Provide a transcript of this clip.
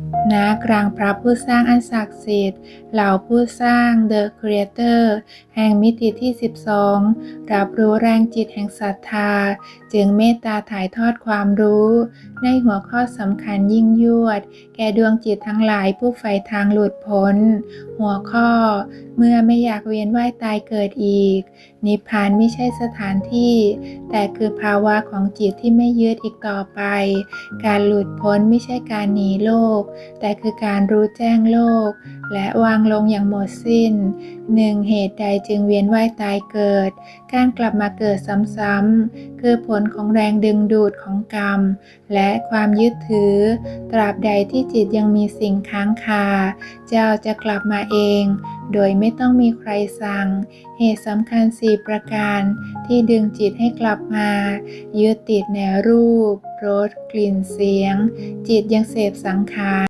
Thank you. ณกลางพระผู้สร้างอันศักดิ์สิทธิ์ เหล่าผู้สร้าง The Creator แห่งมิติที่ 12 รับรู้แรงจิตแห่งศรัทธา จึงเมตตาถ่ายทอดความรู้ ในหัวข้อสำคัญยิ่งยวด แก่ดวงจิตทั้งหลายผู้ใฝ่ทางหลุดพ้น หัวข้อ เมื่อไม่อยากเวียนว่ายตายเกิดอีก นิพพานไม่ใช่สถานที่ แต่คือภาวะของจิตที่ไม่ยึดอีกต่อไป การหลุดพ้นไม่ใช่การหนีโลกแต่คือการรู้แจ้งโลก และวางลงอย่างหมดสิ้นหนึ่งเหตุใดจึงเวียนว่ายตายเกิด การกลับมาเกิดซ้ำๆคือผลของแรงดึงดูดของกรรม และความยึดถือ ตราบใดที่จิตยังมีสิ่งค้างคา เจ้าจะกลับมาเอง โดยไม่ต้องมีใครสั่ง เหตุสำคัญสี่ประการที่ดึงจิตให้กลับมายึดติดในรูปรสกลิ่นเสียง จิตยังเสพสังขาร